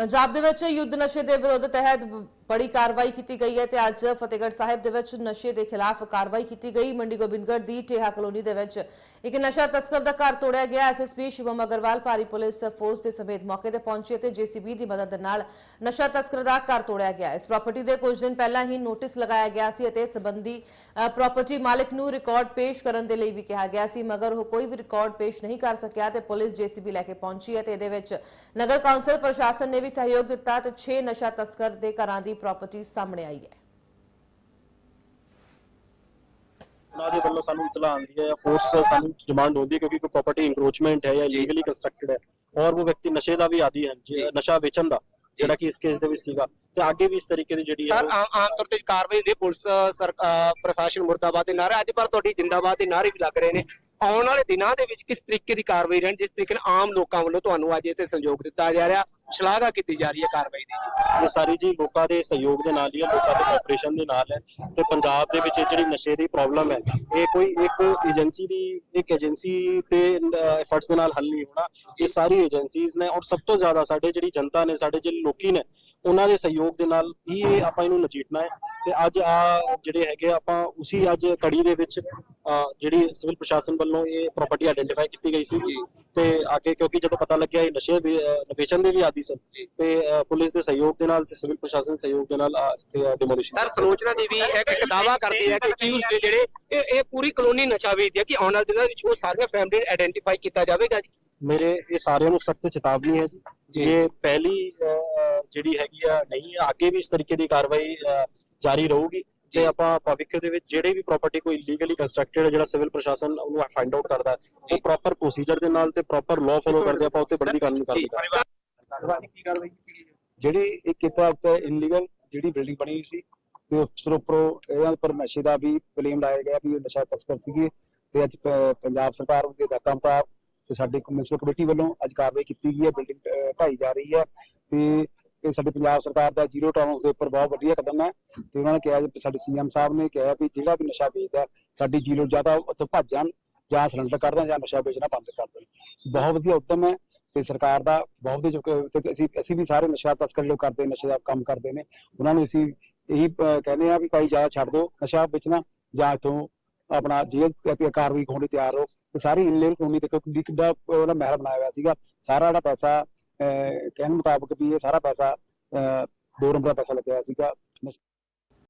ਪੰਜਾਬ ਦੇ ਵਿੱਚ ਯੁੱਧ ਨਸ਼ੇ ਦੇ ਵਿਰੋਧ ਤਹਿਤ ਬੜੀ ਕਾਰਵਾਈ ਕੀਤੀ ਗਈ ਹੈ ਤੇ ਅੱਜ ਫਤਿਹਗੜ੍ਹ ਸਾਹਿਬ ਦੇ ਵਿੱਚ ਨਸ਼ੇ ਦੇ ਖਿਲਾਫ ਕਾਰਵਾਈ ਕੀਤੀ ਗਈ ਮੰਡੀ ਗੋਬਿੰਦਗੜ੍ਹ ਦੀ ਟੇਹਾ ਕਲੋਨੀ ਦੇ ਵਿੱਚ ਇੱਕ ਨਸ਼ਾ ਤਸਕਰ ਦਾ ਘਰ ਤੋੜਿਆ ਗਿਆ ਐਸਐਸਪੀ ਸ਼ਿਵਮ ਅਗਰਵਾਲ ਭਾਰੀ ਪੁਲਿਸ ਫੋਰਸ ਦੇ ਸਮੇਤ ਮੌਕੇ ਤੇ ਪਹੁੰਚੇ ਤੇ ਜੀਸੀਬੀ ਦੀ ਮਦਦ ਨਾਲ ਨਸ਼ਾ ਤਸਕਰ ਦਾ ਘਰ ਤੋੜਿਆ ਗਿਆ ਇਸ ਪ੍ਰਾਪਰਟੀ ਦੇ ਕੁਝ ਦਿਨ ਪਹਿਲਾਂ ਹੀ ਨੋਟਿਸ ਲਗਾਇਆ ਗਿਆ ਸੀ ਅਤੇ ਸੰਬੰਧੀ ਪ੍ਰਾਪਰਟੀ ਮਾਲਕ ਨੂੰ ਰਿਕਾਰਡ ਪੇਸ਼ ਕਰਨ ਦੇ ਲਈ ਵੀ ਕਿਹਾ ਗਿਆ ਸੀ ਮਗਰ ਉਹ ਕੋਈ ਵੀ ਰਿਕਾਰਡ ਪੇਸ਼ ਨਹੀਂ ਕਰ ਸਕਿਆ ਤੇ ਪੁਲਿਸ ਜੀਸੀਬੀ ਲੈ ਕੇ ਪਹੁੰਚੀ ਹੈ ਤੇ ਇਹਦੇ ਵਿੱਚ ਨਗਰ ਕੌਂਸਲ ਪ੍ਰਸ਼ਾਸਨ ਨੇ ਵੀ ਸਹਿਯੋਗ ਦਿੱਤਾ ਤੇ 6 ਨਸ਼ਾ ਤਸਕਰ ਦੇ ਘਰਾਂ ਦੀ ਪ੍ਰਾਪਰਟੀ ਸਾਹਮਣੇ ਆਈ ਹੈ। ਉਹਨਾਂ ਦੇ ਵੱਲੋਂ ਸਾਨੂੰ ਇਤਲਾ ਆਉਂਦੀ ਹੈ ਜਾਂ ਫੋਰਸ ਸਾਨੂੰ ਡਿਮਾਂਡ ਹੁੰਦੀ ਹੈ ਕਿਉਂਕਿ ਕੋਈ ਪ੍ਰਾਪਰਟੀ ਇਨਕਰੋਚਮੈਂਟ ਹੈ ਜਾਂ ਲੀਗਲੀ ਕੰਸਟਰਕਟਡ ਹੈ ਔਰ ਉਹ ਵਿਅਕਤੀ ਨਸ਼ੇ ਦਾ ਵੀ ਆਦੀ ਹੈ ਨਸ਼ਾ ਵੇਚਣ ਦਾ ਜਿਹੜਾ ਕਿ ਇਸ ਕੇਸ ਦੇ ਵਿੱਚ ਸੀਗਾ। ਤੇ ਅੱਗੇ ਵੀ ਇਸ ਤਰੀਕੇ ਦੀ ਜਿਹੜੀ ਹੈ ਸਰ ਆਮ ਤੌਰ ਤੇ ਕਾਰਵਾਈ ਦੇ ਪੁਲਿਸ ਪ੍ਰਸ਼ਾਸਨ ਮੁਰਦਾਬਾਦ ਦੇ ਨਾਰੇ ਅੱਜ ਪਰ ਤੁਹਾਡੀ ਜਿੰਦਾਬਾਦ ਦੇ ਨਾਰੇ ਵੀ ਲੱਗ ਰਹੇ ਨੇ। ਆਉਣ ਵਾਲੇ ਦਿਨਾਂ ਦੇ ਵਿੱਚ ਕਿਸ ਤਰੀਕੇ ਦੀ ਕਾਰਵਾਈ ਰਹਿਣ ਜਿਸ ਤਰੀਕੇ ਨਾਲ ਆਮ ਲੋਕਾਂ ਵੱਲੋਂ ਤੁਹਾਨੂੰ ਅੱਜ ਇੱਥੇ ਸਹਿਯੋਗ ਦਿੱਤਾ ਜਾ ਰਿਹਾ ਸ਼ਲਾਘਾ ਕੀਤੀ ਜਾ ਰਹੀ ਹੈ ਕਾਰਵਾਈ ਦੀ। ਜੀ ਇਹ ਸਾਰੀ ਜੀ ਲੋਕਾਂ ਦੇ ਸਹਿਯੋਗ ਦੇ ਨਾਲ ਹੀ ਹੈ ਲੋਕਾਂ ਦੇ ਕੋਆਪਰੇਸ਼ਨ ਦੇ ਨਾਲ ਹੈ ਤੇ ਪੰਜਾਬ ਦੇ ਵਿੱਚ ਇਹ ਜਿਹੜੀ ਨਸ਼ੇ ਦੀ ਪ੍ਰੋਬਲਮ ਹੈ ਇਹ ਕੋਈ ਇੱਕ ਏਜੰਸੀ ਦੀ ਇੱਕ ਏਜੰਸੀ ਤੇ ਐਫਰਟਸ ਦੇ ਨਾਲ ਹੱਲ ਨਹੀਂ ਹੋਣਾ। ਇਹ ਸਾਰੀ ਏਜੰਸੀਜ਼ ਨੇ ਔਰ ਸਭ ਤੋਂ ਜ਼ਿਆਦਾ ਸਾਡੇ ਜਿਹੜੀ ਜਨਤਾ ਨੇ ਸਾਡੇ ਜਿਹੜੇ ਲੋਕੀ ਨੇ ਉਹਨਾਂ ਦੇ ਸਹਿਯੋਗ ਦੇ ਨਾਲ ਹੀ ਇਹ ਆਪਾਂ ਇਹਨੂੰ ਨਜਿੱਠਣਾ ਹੈ। ਤੇ ਅੱਜ ਆ ਜਿਹੜੇ ਹੈਗੇ ਆ, ਆਪਾਂ ਉਸੇ ਅੱਜ ਕੜੀ ਦੇ ਵਿੱਚ ਜਿਹੜੀ ਸਿਵਲ ਪ੍ਰਸ਼ਾਸਨ ਵੱਲੋਂ ਇਹ ਪ੍ਰਾਪਰਟੀ ਆਇਡੈਂਟੀਫਾਈ ਕੀਤੀ ਗਈ ਸੀ ਤੇ ਅੱਗੇ ਕਿਉਂਕਿ ਜਦੋਂ ਪਤਾ ਲੱਗਿਆ ਇਹ ਨਸ਼ੇ ਵੇਚਣ ਦੇ ਵੀ ਆਦੀ ਸਨ ਤੇ ਪੁਲਿਸ ਦੇ ਸਹਿਯੋਗ ਦੇ ਨਾਲ ਤੇ ਸਿਵਲ ਪ੍ਰਸ਼ਾਸਨ ਦੇ ਸਹਿਯੋਗ ਦੇ ਨਾਲ ਆ ਇੱਥੇ ਡਿਮੋਲੀਸ਼ਨ ਸਰ ਸਲੋਚਨਾ ਜੀ ਵੀ ਇੱਕ ਇੱਕ ਦਾਵਾ ਕਰਦੀ ਹੈ ਕਿ ਅਕਿਊਜ਼ ਦੇ ਜਿਹੜੇ ਇਹ ਇਹ ਪੂਰੀ ਕਲੋਨੀ ਨਸ਼ਾ ਵੇਚਦੀ ਹੈ ਕਿ ਆਉਣ ਵਾਲੇ ਦਿਨਾਂ ਵਿੱਚ ਉਹ ਸਾਰੀਆਂ ਫੈਮਿਲੀ ਆਇਡੈਂਟੀਫਾਈ ਕੀਤਾ ਜਾਵੇਗਾ ਜੀ? ਮੇਰੇ ਇਹ ਸਾਰਿਆਂ ਨੂੰ ਸਖਤ ਚੇਤਾਵਨੀ ਹੈ ਜੀ। ਇਹ ਪਹਿਲੀ ਜਿਹੜੀ ਹੈਗੀ ਆ ਨਹੀਂ ਅੱਗੇ ਵੀ ਇਸ ਤਰੀਕੇ ਦੀ ਕਾਰਵਾਈ ਜਾਰੀ ਰਹੂਗੀ ਤੇ ਆਪਾਂ ਭਵਿੱਖ ਦੇ ਵਿੱਚ ਜਿਹੜੇ ਵੀ ਪ੍ਰਾਪਰਟੀ ਕੋਈ ਲੀਗਲੀ ਕੰਸਟਰਕਟਡ ਹੈ ਜਿਹੜਾ ਸਿਵਲ ਪ੍ਰਸ਼ਾਸਨ ਉਹਨੂੰ ਫਾਈਂਡ ਆਊਟ ਕਰਦਾ ਹੈ, ਉਹ ਪ੍ਰੋਪਰ ਪ੍ਰੋਸੀਜਰ ਦੇ ਨਾਲ ਤੇ ਪ੍ਰੋਪਰ ਲਾਅ ਫੋਲੋ ਕਰਦੇ ਆਪਾਂ ਉੱਤੇ ਬਣਦੀ ਕਾਨੂੰਨੀ ਜੀ ਪਰਿਵਾਰ ਜਿਹੜੀ ਇੱਕ ਕਿਤਾ ਉੱਤੇ ਇਨਲੀਗਲ ਜਿਹੜੀ ਬਿਲਡਿੰਗ ਬਣੀ ਹੋਈ ਸੀ ਤੇ ਉਸ ਉੱਪਰੋਂ ਇਹਨਾਂ ਉੱਪਰ ਨਸ਼ੇ ਦਾ ਵੀ ਬਲੇਮ ਲਾਇਆ ਗਿਆ ਵੀ ਇਹ ਨਸ਼ਾ ਤਸਕਰ ਸੀਗੇ ਤੇ ਅੱਜ ਪੰਜਾਬ ਸਰਕਾਰ ਦੇ ਹਦਾਇਤਾਂ ਮੁਤਾਬਕ ਤੇ ਸਾਡੀ ਮਿਊਨਿਸਪਲ ਕਮੇਟੀ ਵੱਲੋਂ ਅੱਜ ਕਾਰਵਾਈ ਕੀਤੀ ਗਈ ਹੈ ਬਿਲਡਿੰਗ ਢਾਈ ਜਾ ਰਹੀ ਹੈ ਤੇ ਇਹ ਸਾਡੀ ਪੰਜਾਬ ਸਰਕਾਰ ਦਾ ਜ਼ੀਰੋ ਟੋਲਰੈਂਸ ਦੇ ਉੱਪਰ ਬਹੁਤ ਵਧੀਆ ਕਦਮ ਹੈ ਤੇ ਉਹਨਾਂ ਨੇ ਕਿਹਾ ਜੀ, ਸਾਡੇ ਸੀਐਮ ਸਾਹਿਬ ਨੇ ਕਿਹਾ ਵੀ ਜਿਹੜਾ ਵੀ ਨਸ਼ਾ ਵੇਚਦਾ, ਸਾਡੀ ਜ਼ੀਰੋ ਜਾਂ ਤਾਂ ਉੱਥੇ ਭੱਜ ਜਾਣ ਜਾਂ ਸਿਲੰਡਰ ਕੱਢ ਦੇਣ ਜਾਂ ਨਸ਼ਾ ਵੇਚਣਾ ਬੰਦ ਕਰ ਦੇਣ। ਬਹੁਤ ਵਧੀਆ ਉਦਮ ਹੈ ਤੇ ਸਰਕਾਰ ਦਾ ਬਹੁਤ ਵਧੀਆ ਤੇ ਅਸੀਂ ਅਸੀਂ ਵੀ ਸਾਰੇ ਨਸ਼ਾ ਤਸਕਰ ਲੋਕ ਕਰਦੇ, ਨਸ਼ੇ ਦਾ ਕੰਮ ਕਰਦੇ ਨੇ। ਉਹਨਾਂ ਨੂੰ ਅਸੀਂ ਇਹੀ ਕਹਿੰਦੇ ਆ ਵੀ ਭਾਈ ਜ਼ਿਆਦਾ ਛੱਡ ਦਿਓ, ਨਸ਼ਾ ਵੇਚਣਾ ਜਾਂ ਇਥੋਂ ਆਪਣਾ ਜੇਲ੍ਹ ਤੇ ਕਾਰਵਾਈ ਹੋਣ ਲਈ ਤਿਆਰ ਹੋ ਤੇ ਸਾਰੀ ਇਨਲੇਲ ਕਲੋਨੀ ਤੇ ਕਿਉਂਕਿ ਕਿੱਡਾ ਉਹਦਾ ਮਹਿਲ ਬਣਾਇਆ ਹੋਇਆ ਸੀਗਾ। ਸਾਰਾ ਜਿਹੜਾ ਪੈਸਾ ਕਹਿਣ ਮੁਤਾਬਕ ਵੀ ਇਹ ਸਾਰਾ ਪੈਸਾ ਅਹ, ਦੋ ਨੰਬਰ ਦਾ ਪੈਸਾ ਲੱਗਿਆ ਸੀਗਾ।